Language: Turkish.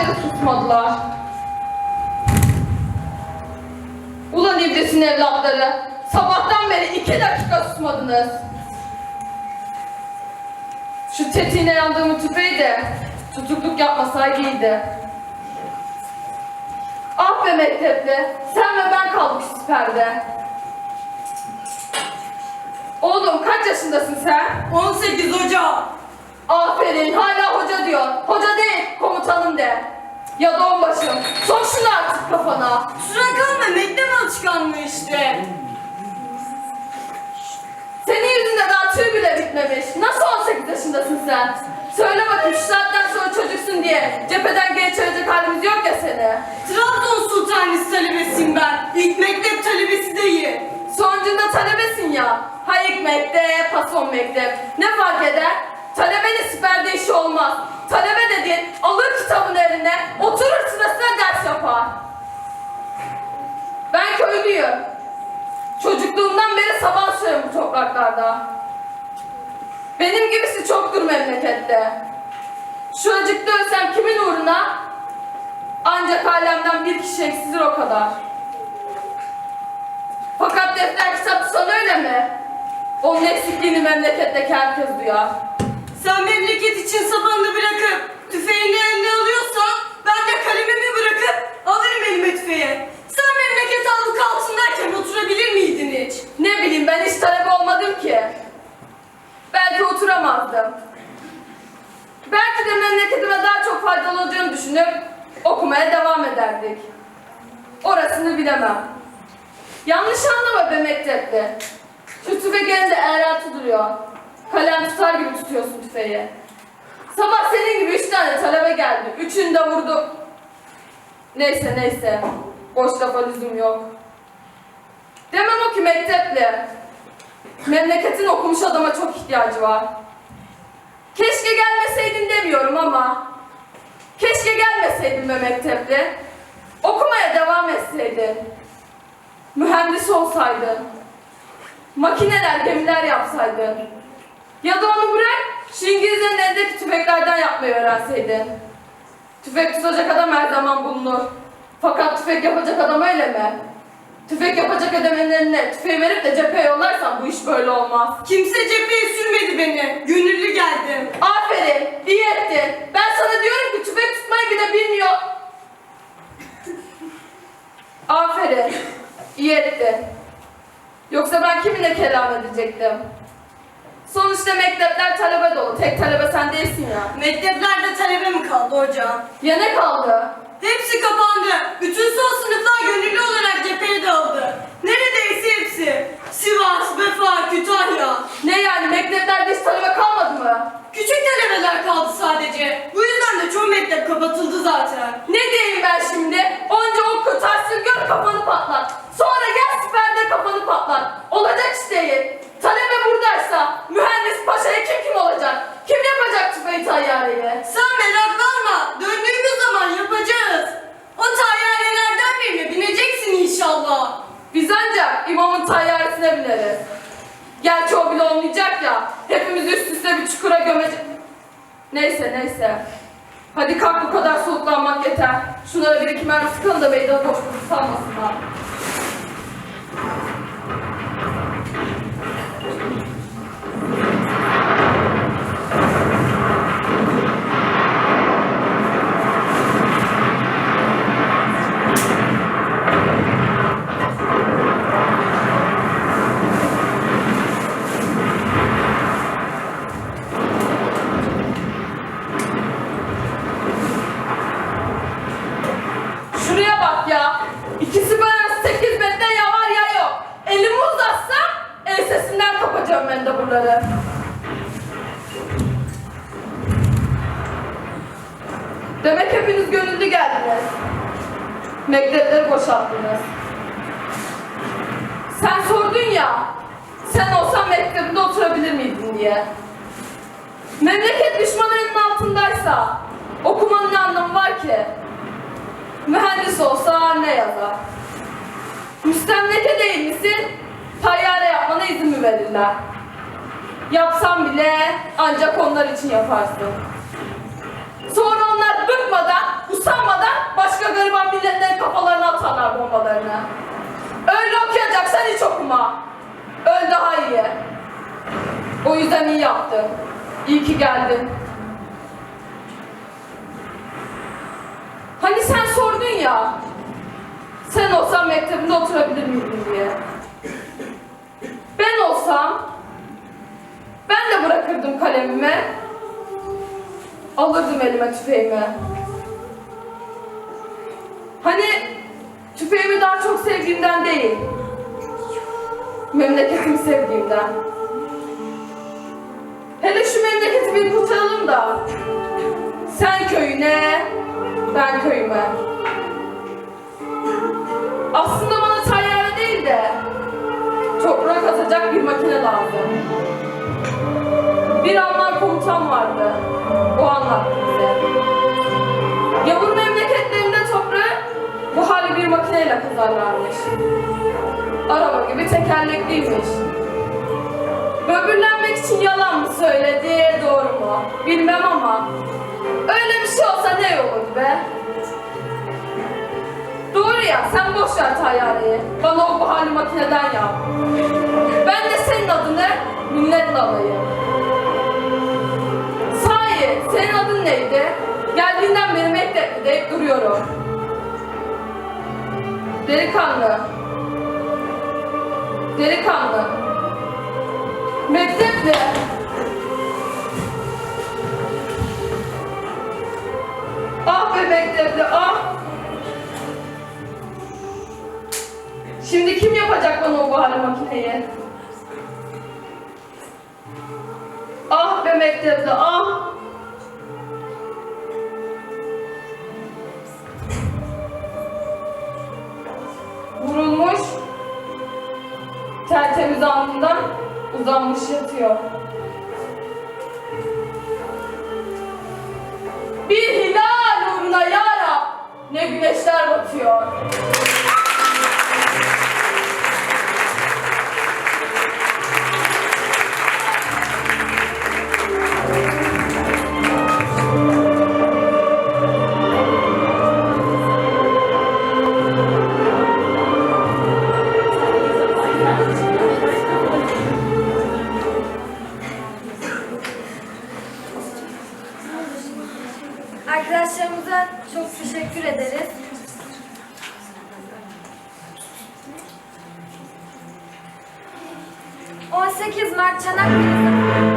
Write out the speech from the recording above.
Beri susmadılar. Ulan iblisin evlatları. Sabahtan beri iki dakika susmadınız. Şu tetiğine yandığımı tüfeği de tutukluk yapmasaydı iyiydi. Ah be mektepli. Sen ve ben kaldık siperde. Oğlum kaç yaşındasın sen? 18 Ocak. Aferin hala hoca diyor. Hoca değil komutanım de. Ya da onbaşım. Sok şunu artık kafana. Kusura kalma mektep alışkanlığı işte. Senin yüzünden daha tüy bile bitmemiş. Nasıl 18 yaşındasın sen? Söyle bakayım şu saatten sonra çocuksun diye cepheden geri çağıracak halimiz yok ya seni. Trabzon Sultanisi talebesiyim ben. İlk mektep talebesi değil. Sonucunda talebesin ya. Hayık mektep, pason mektep. Ne fark eder? Talebenin siperde işi olmaz. Talebe dediğin alır kitabın eline, oturur sırasına ders yapar. Ben köylüyüm. Çocukluğumdan beri sabah sürüyorum bu topraklarda. Benim gibisi çoktur memlekette. Şuracıkta ölsem kimin uğruna? Ancak alemden bir kişi eksilir o kadar. Fakat defter kitap tutan öyle mi? Onun eksikliğini memleketteki herkes duyar. Sen memleket için sabanını bırakıp tüfeğini eline alıyorsan ben de kalemimi bırakıp alırım elime tüfeği. Sen memleket abluk altındayken oturabilir miydin hiç? Ne bileyim ben hiç talebe olmadım ki. Belki oturamazdım. Belki de memleketime daha çok faydalı olacağını düşünüp okumaya devam ederdik. Orasını bilemem. Yanlış anlama be mektepli. Şu tüfek elinde eğrelti duruyor. Kalem tutar gibi tutuyorsun tüfeği. Sabah senin gibi üç tane talebe geldi. Üçünü de vurdu. Neyse neyse. Boş lafa lüzum yok. Demem o ki mektepli. Memleketin okumuş adama çok ihtiyacı var. Keşke gelmeseydin demiyorum ama. Keşke gelmeseydin be mektepli. Okumaya devam etseydin. Mühendis olsaydın. Makineler, gemiler yapsaydın. Ya da onu bırak, şu İngilizlerin elindeki tüfeklerden yapmayı öğrenseydin. Tüfek tutacak adam her zaman bulunur. Fakat tüfek yapacak adam öyle mi? Tüfek yapacak adamın eline tüfeği verip de cepheye yollarsan bu iş böyle olmaz. Kimse cepheye sürmedi beni. Gönüllü geldim. Aferin, iyi ettin. Ben sana diyorum ki tüfek tutmayı bile bilmiyor. Aferin, iyi ettin. Yoksa ben kiminle kelam edecektim? Sonuçta mektepler talebe dolu. Tek talebe sen değilsin ya. Mekteplerde talebe mi kaldı hocam? Ya ne kaldı? Hepsi kapandı. Bütün son sınıflar gönüllü olarak cepheye dağıldı. Neredeyse hepsi. Sivas, Vefa, Kütahya. Ne yani mekteplerde hiç talebe kalmadı mı? Küçük talebeler kaldı sadece. Bu yüzden de çoğu mektep kapatıldı zaten. Ne diyeyim ben şimdi? Onca oku, taşsın, gör kafanı patlat. Sonra gel siperde kafanı patlat. Olacak iş değil. Buradaysa mühendis paşaya kim kim olacak? Kim yapacak tüfeği tayyareyi? Sen meraklanma. Döndüğümüz zaman yapacağız. O tayyarelerden birine bineceksin inşallah. Biz ancak imamın tayyaresine bineriz. Gerçi o bile olmayacak ya. Hepimiz üst üste bir çukura gömecek. Neyse neyse. Hadi kalk bu kadar soluklanmak yeter. Şunlara bir iki mermi sıkalım da meydanı boş boş sanmasınlar. Demek hepiniz gönüllü geldiniz. Mektepleri boşalttınız. Sen sordun ya, sen olsan mektebinde oturabilir miydin diye. Memleket düşmanının altındaysa okumanın anlamı var ki? Mühendis olsa ne yazar? Müstemleke değil misin? Tayyare yapmana izin mi verirler? Yapsam bile ancak onlar için yaparsın. Başka gariban milletlerin kafalarına atarlar bombalarını. Öyle okuyacaksan hiç okuma. Öl daha iyi. O yüzden iyi yaptın. İyi ki geldin. Hani sen sordun ya, sen olsan mektebinde oturabilir miydin diye. Ben olsam, ben de bırakırdım kalemimi, alırdım elime tüfeğimi. Hani tüfeğimi daha çok sevdiğimden değil, memleketimi sevdiğimden. Hele şu memleketi bir kurtaralım da, sen köyüne, ben köyüme. Aslında bana tayyare değil de, toprak atacak bir makine lazım. Bir Alman komutan vardı. O anlattı bize. Yavur bu hali bir makineyle kazarlarmış. Araba gibi tekerlekliymiş. Böbürlenmek için yalan mı söyledi, doğru mu? Bilmem ama öyle bir şey olsa ne olurdu be? Doğru ya, sen boş ver tayyareyi. Bana o buharlı makineden yap. Ben de senin adını minnetle alayım. Sahi, senin adın neydi? Geldiğinden beri mektepli deyip duruyorum. Delikanlı. Delikanlı. Mektepli. Ah be mektepli, ah. Şimdi kim yapacak bana o buharlı makineyi? Ah be mektepli, ah. Tertemiz alnından uzanmış yatıyor. ...18 Mart Çanakkale